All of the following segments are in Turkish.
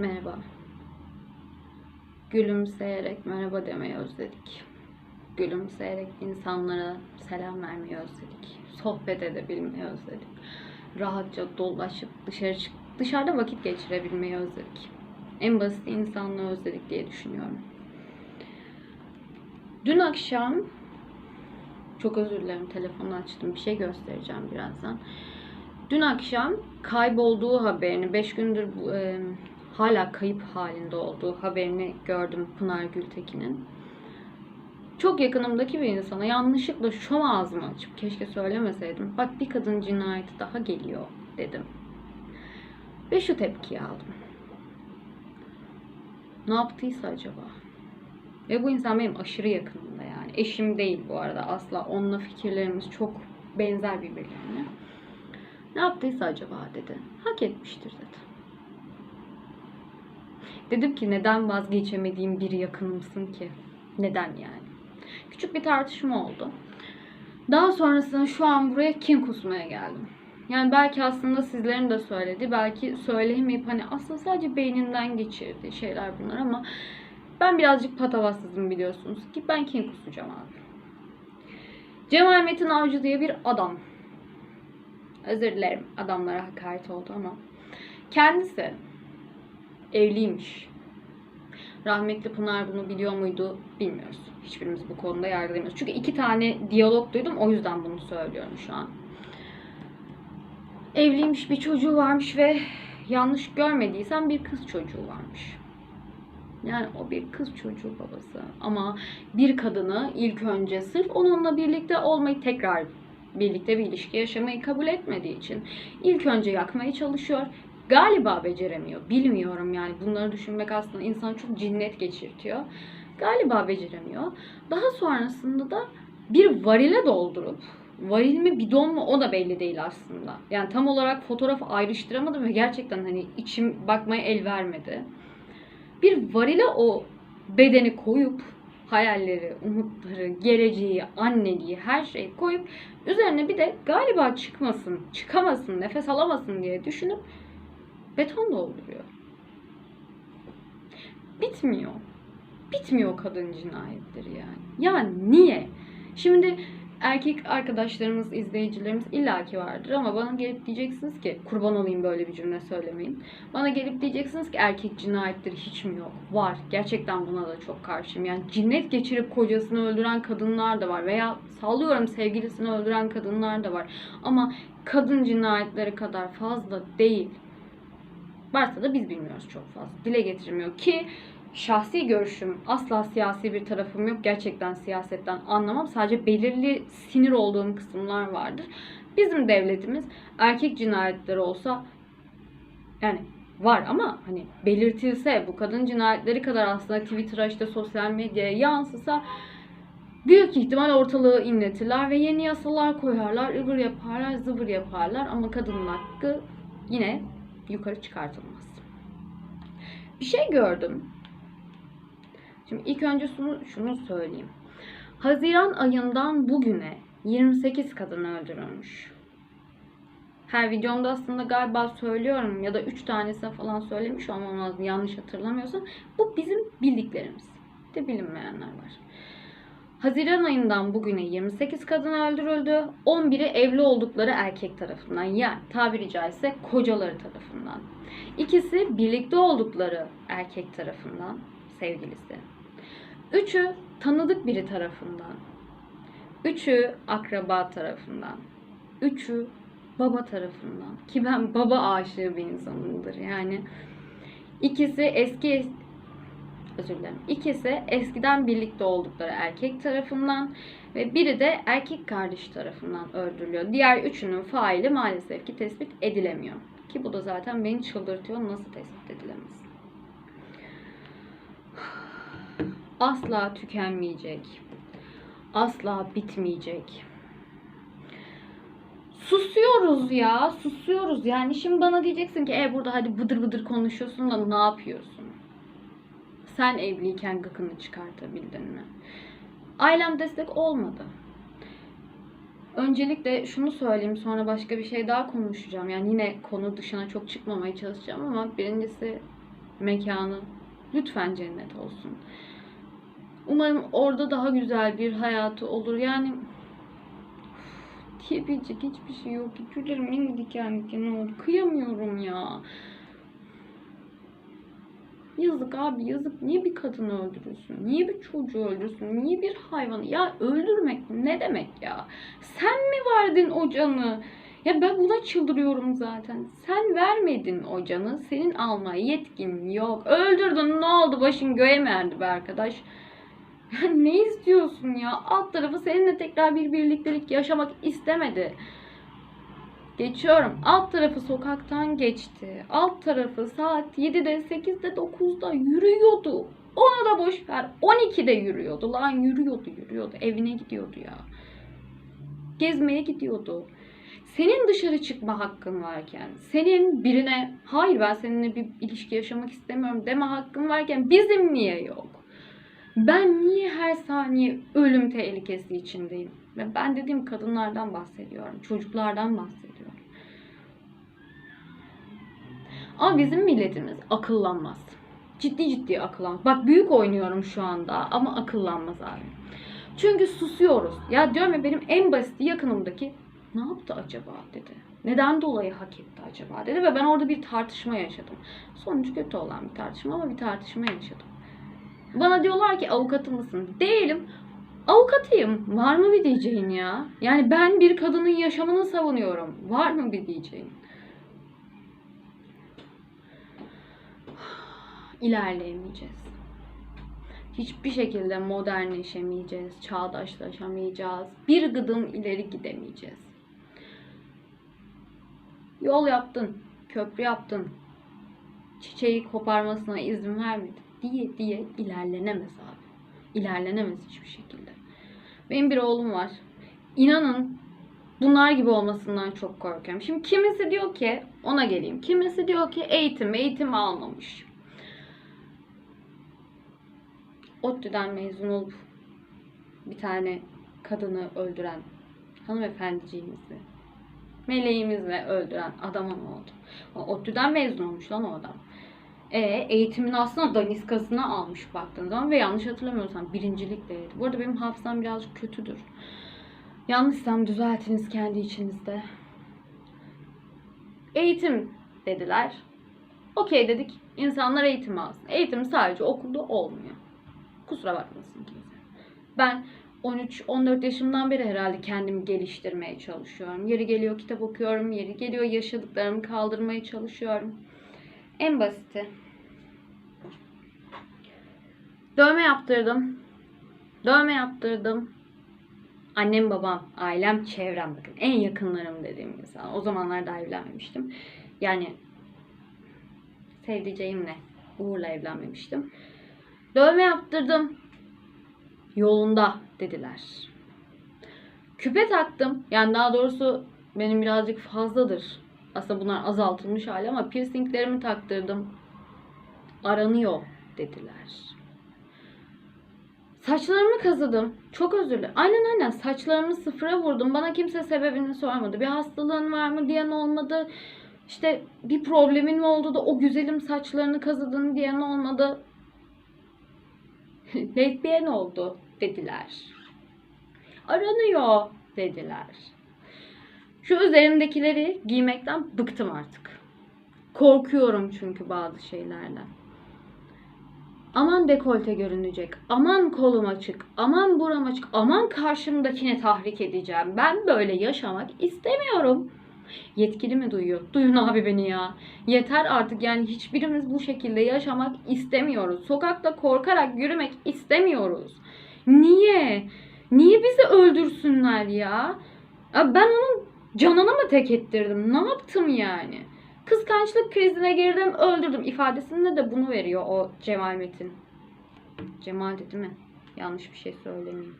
Merhaba. Gülümseyerek merhaba demeyi özledik. Gülümseyerek insanlara selam vermeyi özledik. Sohbet edebilmeyi özledik. Rahatça dolaşıp dışarı çık dışarıda vakit geçirebilmeyi özledik. En basit insanlığı özledik diye düşünüyorum. Dün akşam çok özür dilerim telefonu açtım. Bir şey göstereceğim birazdan. Dün akşam kaybolduğu haberini 5 gündür bu, e, hala kayıp halinde olduğu haberini gördüm Pınar Gültekin'in. Çok yakınımdaki bir insana yanlışlıkla şu ağzımı açıp keşke söylemeseydim. Bak bir kadın cinayeti daha geliyor dedim. Ve şu tepkiyi aldım. Ne yaptıysa acaba? Ve bu insan benim aşırı yakınımda yani. Eşim değil bu arada asla. Onunla fikirlerimiz çok benzer birbirlerine. Ne yaptıysa acaba dedi. Hak etmiştir dedi. Dedim ki neden vazgeçemediğim bir yakınımsın ki? Neden yani? Küçük bir tartışma oldu. Daha sonrasında şu an buraya kin kusmaya geldim. Yani belki aslında sizlerin de söyledi. Belki söyleyemeyip hani aslında sadece beyninden geçirdiği şeyler bunlar ama ben birazcık patavatsızım biliyorsunuz ki ben kin kusacağım abi. Cemal Metin Avcı diye bir adam. Özür dilerim adamlara hakaret oldu ama. Kendisi evliymiş. Rahmetli Pınar bunu biliyor muydu bilmiyoruz. Hiçbirimiz bu konuda yargılamıyoruz. Çünkü iki tane diyalog duydum o yüzden bunu söylüyorum şu an. Evliymiş bir çocuğu varmış ve yanlış görmediysem bir kız çocuğu varmış. Yani o bir kız çocuğu babası. Ama bir kadını ilk önce sırf onunla birlikte olmayı tekrar birlikte bir ilişki yaşamayı kabul etmediği için ilk önce yakmaya çalışıyor. Galiba beceremiyor. Bilmiyorum yani bunları düşünmek aslında insanı çok cinnet geçirtiyor. Galiba beceremiyor. Daha sonrasında da bir varile doldurup varil mi bidon mu o da belli değil aslında. Yani tam olarak fotoğrafı ayrıştıramadım ve gerçekten hani içim bakmaya el vermedi. Bir varile o bedeni koyup hayalleri, umutları, geleceği, anneliği her şeyi koyup üzerine bir de galiba çıkmasın, çıkamasın, nefes alamasın diye düşünüp beton dolduruyor. Bitmiyor. Bitmiyor kadın cinayetleri yani. Ya niye? Şimdi erkek arkadaşlarımız, izleyicilerimiz illaki vardır ama bana gelip diyeceksiniz ki kurban olayım böyle bir cümle söylemeyin. Bana gelip diyeceksiniz ki erkek cinayetleri hiç mi yok? Var. Gerçekten buna da çok karşıyım. Yani cinnet geçirip kocasını öldüren kadınlar da var veya sallıyorum sevgilisini öldüren kadınlar da var. Ama kadın cinayetleri kadar fazla değil. Varsa da biz bilmiyoruz çok fazla. Dile getirmiyor ki şahsi görüşüm asla siyasi bir tarafım yok. Gerçekten siyasetten anlamam. Sadece belirli sinir olduğum kısımlar vardır. Bizim devletimiz erkek cinayetleri olsa yani var ama hani belirtilse bu kadın cinayetleri kadar aslında Twitter'a işte sosyal medyaya yansısa büyük ihtimal ortalığı inletirler ve yeni yasalar koyarlar, ıvır yaparlar, zıvır yaparlar ama kadının hakkı yine yukarı çıkartılmaz. Bir şey gördüm. Şimdi ilk önce şunu, şunu söyleyeyim. Haziran ayından bugüne 28 kadın öldürülmüş. Her videomda aslında galiba söylüyorum ya da 3 tanesine falan söylemiş olmam lazım yanlış hatırlamıyorsam. Bu bizim bildiklerimiz. De bilinmeyenler var. Haziran ayından bugüne 28 kadın öldürüldü. 11'i evli oldukları erkek tarafından yani tabiri caizse kocaları tarafından. İkisi birlikte oldukları erkek tarafından sevgilisi. Üçü tanıdık biri tarafından. Üçü akraba tarafından. Üçü baba tarafından. Ki ben baba aşığı bir insanımdır yani. İkisi eski özür dilerim. İkisi eskiden birlikte oldukları erkek tarafından ve biri de erkek kardeş tarafından öldürülüyor. Diğer üçünün faili maalesef ki tespit edilemiyor. Ki bu da zaten beni çıldırtıyor. Nasıl tespit edilemez? Asla tükenmeyecek. Asla bitmeyecek. Susuyoruz ya, susuyoruz. Yani şimdi bana diyeceksin ki e burada hadi bıdır bıdır konuşuyorsun da ne yapıyorsun? Sen evliyken gıkını çıkartabildin mi? Ailem destek olmadı. Öncelikle şunu söyleyeyim sonra başka bir şey daha konuşacağım. Yani yine konu dışına çok çıkmamaya çalışacağım ama birincisi mekanı lütfen cennet olsun. Umarım orada daha güzel bir hayatı olur. Yani diyebilecek hiçbir şey yok. Tüylerim yine diken diken oldu. Kıyamıyorum ya. Yazık abi yazık. Niye bir kadını öldürürsün? Niye bir çocuğu öldürürsün? Niye bir hayvanı? Ya öldürmek ne demek ya? Sen mi verdin o canı? Ya ben buna çıldırıyorum zaten. Sen vermedin o canı. Senin almaya yetkin yok. Öldürdün ne oldu? Başın göğe mi erdi be arkadaş? Ne istiyorsun ya? Alt tarafı seninle tekrar bir birliktelik yaşamak istemedi. Geçiyorum. Alt tarafı sokaktan geçti. Alt tarafı saat 7'de, 8'de, 9'da yürüyordu. Onu da boş ver. 12'de yürüyordu. Lan yürüyordu, yürüyordu. Evine gidiyordu ya. Gezmeye gidiyordu. Senin dışarı çıkma hakkın varken, senin birine hayır ben seninle bir ilişki yaşamak istemiyorum deme hakkın varken bizim niye yok? Ben niye her saniye ölüm tehlikesi içindeyim? Ve ben dediğim kadınlardan bahsediyorum, çocuklardan bahsediyorum. Ama bizim milletimiz akıllanmaz. Ciddi ciddi akıllanmaz. Bak büyük oynuyorum şu anda ama akıllanmaz abi. Çünkü susuyoruz. Ya diyorum ya benim en basit yakınımdaki ne yaptı acaba dedi. Neden dolayı hak etti acaba dedi ve ben orada bir tartışma yaşadım. Sonuç kötü olan bir tartışma ama bir tartışma yaşadım. Bana diyorlar ki avukatı mısın? Değilim. Avukatıyım. Var mı bir diyeceğin ya? Yani ben bir kadının yaşamını savunuyorum. Var mı bir diyeceğin? İlerleyemeyeceğiz. Hiçbir şekilde modernleşemeyeceğiz, çağdaşlaşamayacağız. Bir gıdım ileri gidemeyeceğiz. Yol yaptın, köprü yaptın, çiçeği koparmasına izin vermedin diye diye ilerlenemez abi. İlerlenemez hiçbir şekilde. Benim bir oğlum var. İnanın bunlar gibi olmasından çok korkuyorum. Şimdi kimisi diyor ki ona geleyim. Kimisi diyor ki eğitim, eğitim almamış. ODTÜ'den mezun olup bir tane kadını öldüren hanımefendiciğimizi meleğimizle öldüren adama ne oldu? ODTÜ'den mezun olmuş lan o adam. E, eğitimin aslında daniskasını almış baktığın zaman ve yanlış hatırlamıyorsam birincilikteydi. Bu arada benim hafızam birazcık kötüdür. Yanlışsam düzeltiniz kendi içinizde. Eğitim dediler. Okey dedik. İnsanlar eğitim alsın. Eğitim sadece okulda olmuyor. Kusura bakmasın kimse. Ben 13-14 yaşımdan beri herhalde kendimi geliştirmeye çalışıyorum. Yeri geliyor kitap okuyorum, yeri geliyor yaşadıklarımı kaldırmaya çalışıyorum. En basiti. Dövme yaptırdım. Dövme yaptırdım. Annem, babam, ailem, çevrem bakın en yakınlarım dediğim insan. O zamanlar daha evlenmemiştim. Yani sevdiceğimle Uğur'la evlenmemiştim. Dövme yaptırdım. Yolunda dediler. Küpe taktım. Yani daha doğrusu benim birazcık fazladır. Aslında bunlar azaltılmış hali ama piercinglerimi taktırdım. Aranıyor dediler. Saçlarımı kazıdım. Çok özür dilerim. Aynen aynen saçlarımı sıfıra vurdum. Bana kimse sebebini sormadı. Bir hastalığın var mı diyen olmadı. İşte bir problemin mi oldu da o güzelim saçlarını kazıdın diyen olmadı. Lesbiyen oldu dediler. Aranıyor dediler. Şu üzerimdekileri giymekten bıktım artık. Korkuyorum çünkü bazı şeylerden. Aman dekolte görünecek, aman kolum açık, aman buram açık, aman karşımdakini tahrik edeceğim. Ben böyle yaşamak istemiyorum. Yetkili mi duyuyor? Duyun abi beni ya. Yeter artık yani hiçbirimiz bu şekilde yaşamak istemiyoruz. Sokakta korkarak yürümek istemiyoruz. Niye? Niye bizi öldürsünler? Ya Ben onun canını mı tek ettirdim? Ne yaptım yani? Kıskançlık krizine girdim, öldürdüm ifadesinde de bunu veriyor o Cemal Metin. Cemal dedi mi? Yanlış bir şey söylemeyeyim.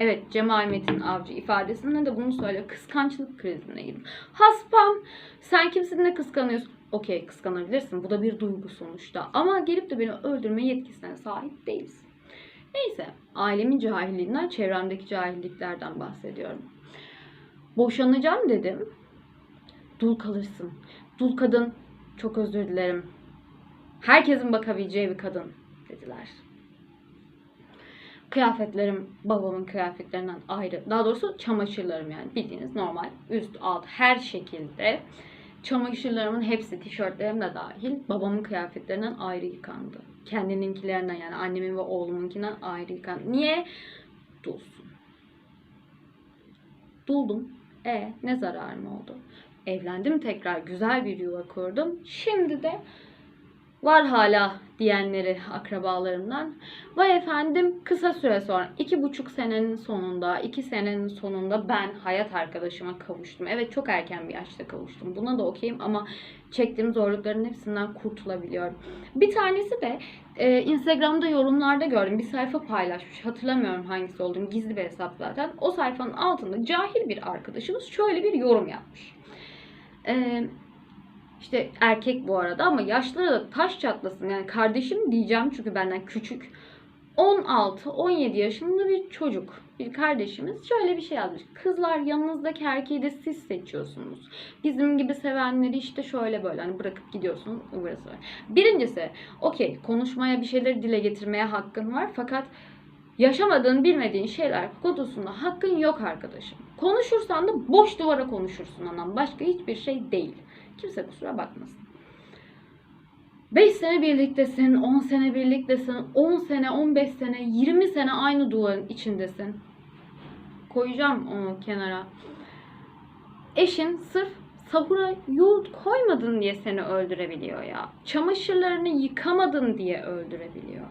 Evet Cemal Metin Avcı ifadesinde de bunu söylüyor. Kıskançlık krizine girdim. Haspam sen kimsin ne kıskanıyorsun? Okey kıskanabilirsin. Bu da bir duygu sonuçta. Ama gelip de beni öldürme yetkisine sahip değilsin. Neyse ailemin cahilliğinden çevremdeki cahilliklerden bahsediyorum. Boşanacağım dedim. Dul kalırsın. Dul kadın çok özür dilerim. Herkesin bakabileceği bir kadın dediler. Kıyafetlerim babamın kıyafetlerinden ayrı. Daha doğrusu çamaşırlarım yani bildiğiniz normal üst alt her şekilde. Çamaşırlarımın hepsi tişörtlerim de dahil babamın kıyafetlerinden ayrı yıkandı. Kendininkilerinden yani annemin ve oğlumunkinden ayrı yıkandı. Niye? Dulsun. Duldum. E ne zararım oldu? Evlendim tekrar güzel bir yuva kurdum. Şimdi de var hala diyenleri akrabalarımdan. Vay efendim kısa süre sonra iki buçuk senenin sonunda iki senenin sonunda ben hayat arkadaşıma kavuştum. Evet çok erken bir yaşta kavuştum. Buna da okeyim ama çektiğim zorlukların hepsinden kurtulabiliyorum. Bir tanesi de e, Instagram'da yorumlarda gördüm. Bir sayfa paylaşmış. Hatırlamıyorum hangisi olduğunu. Gizli bir hesap zaten. O sayfanın altında cahil bir arkadaşımız şöyle bir yorum yapmış. Eee işte erkek bu arada ama yaşları da taş çatlasın. Yani kardeşim diyeceğim çünkü benden küçük. 16-17 yaşında bir çocuk, bir kardeşimiz şöyle bir şey yazmış. Kızlar yanınızdaki erkeği de siz seçiyorsunuz. Bizim gibi sevenleri işte şöyle böyle hani bırakıp gidiyorsunuz ıvırası var. Birincisi okey konuşmaya bir şeyleri dile getirmeye hakkın var fakat yaşamadığın bilmediğin şeyler konusunda hakkın yok arkadaşım. Konuşursan da boş duvara konuşursun anam. Başka hiçbir şey değil. Kimse kusura bakmasın. 5 sene birliktesin, 10 sene birliktesin, 10 sene, 15 sene, 20 sene aynı duvarın içindesin. Koyacağım onu kenara. Eşin sırf sahura yoğurt koymadın diye seni öldürebiliyor ya. Çamaşırlarını yıkamadın diye öldürebiliyor.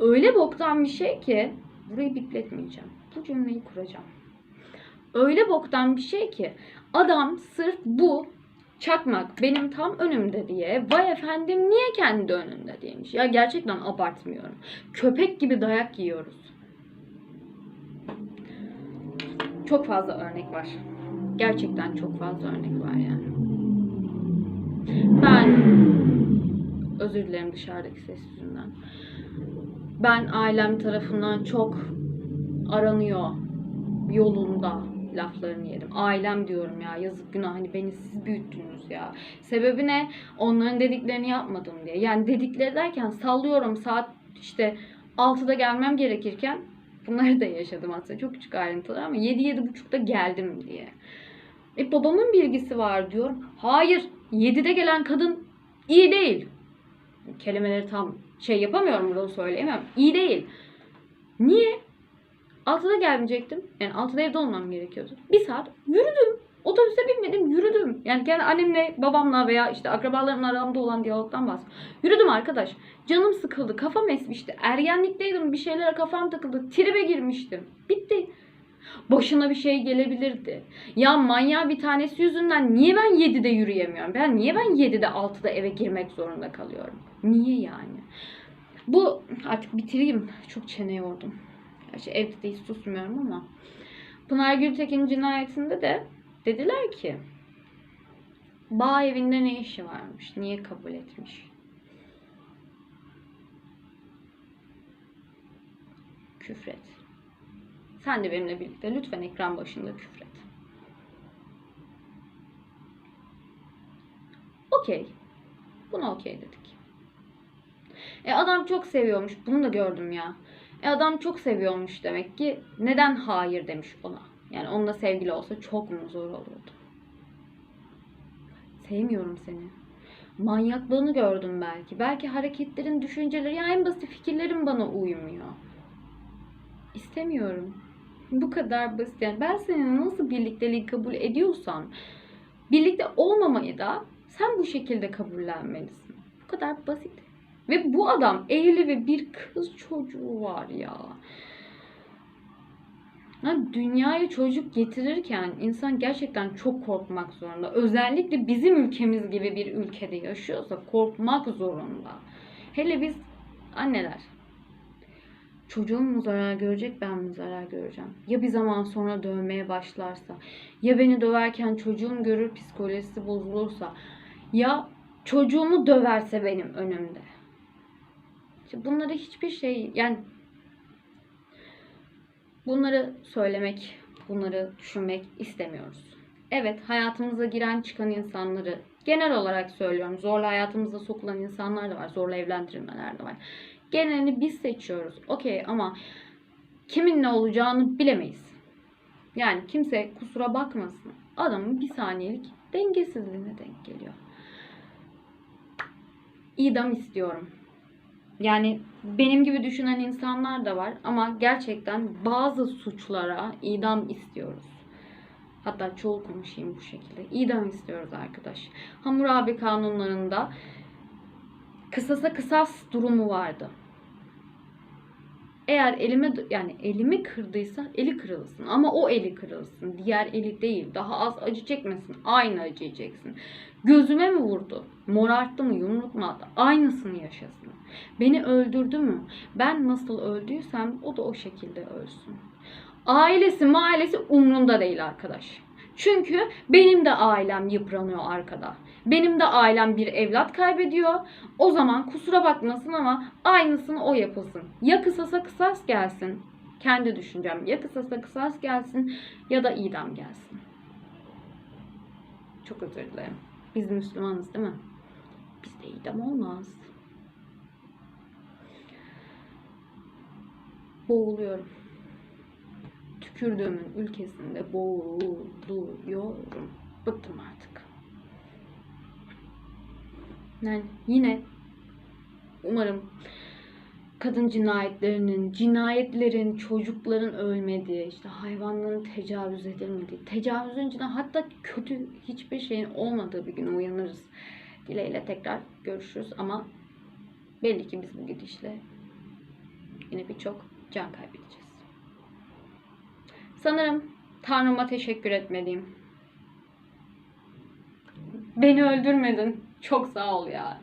Öyle boktan bir şey ki burayı bipletmeyeceğim. Bu cümleyi kuracağım. Öyle boktan bir şey ki adam sırf bu çakmak benim tam önümde diye vay efendim niye kendi önünde diyemiş. Ya gerçekten abartmıyorum. Köpek gibi dayak yiyoruz. Çok fazla örnek var. Gerçekten çok fazla örnek var yani. Ben özür dilerim dışarıdaki ses yüzünden. Ben ailem tarafından çok aranıyor yolunda laflarını yedim. Ailem diyorum ya yazık günah hani beni siz büyüttünüz ya. Sebebi ne? Onların dediklerini yapmadım diye. Yani dedikleri derken sallıyorum saat işte 6'da gelmem gerekirken bunları da yaşadım aslında çok küçük ayrıntılar ama 7-7.30'da geldim diye. E babamın bilgisi var diyorum. Hayır 7'de gelen kadın iyi değil. Kelimeleri tam şey yapamıyorum burada söyleyemem. İyi değil. Niye? 6'da gelmeyecektim. Yani 6'da evde olmam gerekiyordu. Bir saat yürüdüm. Otobüse binmedim yürüdüm. Yani kendi annemle babamla veya işte akrabalarımla aramda olan diyalogdan bahsediyorum. Yürüdüm arkadaş. Canım sıkıldı. Kafam esmişti. Ergenlikteydim. Bir şeylere kafam takıldı. Tribe girmiştim. Bitti. Başına bir şey gelebilirdi. Ya manyağı bir tanesi yüzünden niye ben 7'de yürüyemiyorum? Ben niye ben 7'de 6'da eve girmek zorunda kalıyorum? Niye yani? Bu artık bitireyim. Çok çene yordum. Gerçi evde de hiç susmuyorum ama. Pınar Gültekin cinayetinde de dediler ki bağ evinde ne işi varmış? Niye kabul etmiş? Küfret. Sen de benimle birlikte lütfen ekran başında küfret. Okey. Buna okey dedik. E adam çok seviyormuş. Bunu da gördüm ya. E adam çok seviyormuş demek ki. Neden hayır demiş ona? Yani onunla sevgili olsa çok mu zor olurdu? Sevmiyorum seni. Manyaklığını gördüm belki. Belki hareketlerin, düşünceleri, ya en basit fikirlerin bana uymuyor. İstemiyorum. Bu kadar basit. Yani ben senin nasıl birlikteliği kabul ediyorsam birlikte olmamayı da sen bu şekilde kabullenmelisin. Bu kadar basit. Ve bu adam evli ve bir kız çocuğu var ya. ya. Dünyaya çocuk getirirken insan gerçekten çok korkmak zorunda. Özellikle bizim ülkemiz gibi bir ülkede yaşıyorsa korkmak zorunda. Hele biz anneler. Çocuğum mu zarar görecek ben mi zarar göreceğim? Ya bir zaman sonra dövmeye başlarsa? Ya beni döverken çocuğum görür psikolojisi bozulursa? Ya çocuğumu döverse benim önümde? İşte bunları hiçbir şey yani bunları söylemek, bunları düşünmek istemiyoruz. Evet hayatımıza giren çıkan insanları Genel olarak söylüyorum. Zorla hayatımıza sokulan insanlar da var. Zorla evlendirilmeler de var. Genelini biz seçiyoruz. Okey ama kimin ne olacağını bilemeyiz. Yani kimse kusura bakmasın. Adamın bir saniyelik dengesizliğine denk geliyor. İdam istiyorum. Yani benim gibi düşünen insanlar da var ama gerçekten bazı suçlara idam istiyoruz. Hatta çoğul konuşayım bu şekilde. İdam istiyoruz arkadaş. Hammurabi kanunlarında kısasa kısas durumu vardı. Eğer elime yani elimi kırdıysa eli kırılsın ama o eli kırılsın. Diğer eli değil. Daha az acı çekmesin. Aynı acıyı çeksin. Gözüme mi vurdu? Morarttı mı? Yumruk mu attı? Aynısını yaşasın. Beni öldürdü mü? Ben nasıl öldüysem o da o şekilde ölsün. Ailesi mailesi umrunda değil arkadaş. Çünkü benim de ailem yıpranıyor arkada. Benim de ailem bir evlat kaybediyor. O zaman kusura bakmasın ama aynısını o yapılsın. Ya kısasa kısas gelsin. Kendi düşüncem. Ya kısasa kısas gelsin ya da idam gelsin. Çok özür dilerim. Biz Müslümanız değil mi? Bizde idam olmaz. Boğuluyorum. Tükürdüğümün ülkesinde boğuluyorum. Bıktım artık. Yani yine umarım kadın cinayetlerinin, cinayetlerin, çocukların ölmediği, işte hayvanların tecavüz edilmediği, tecavüzün cinayet, hatta kötü hiçbir şeyin olmadığı bir gün uyanırız. Dileğiyle tekrar görüşürüz ama belli ki biz bu gidişle yine birçok can kaybedeceğiz. Sanırım Tanrıma teşekkür etmeliyim. Beni öldürmedin. Çok sağ ol ya.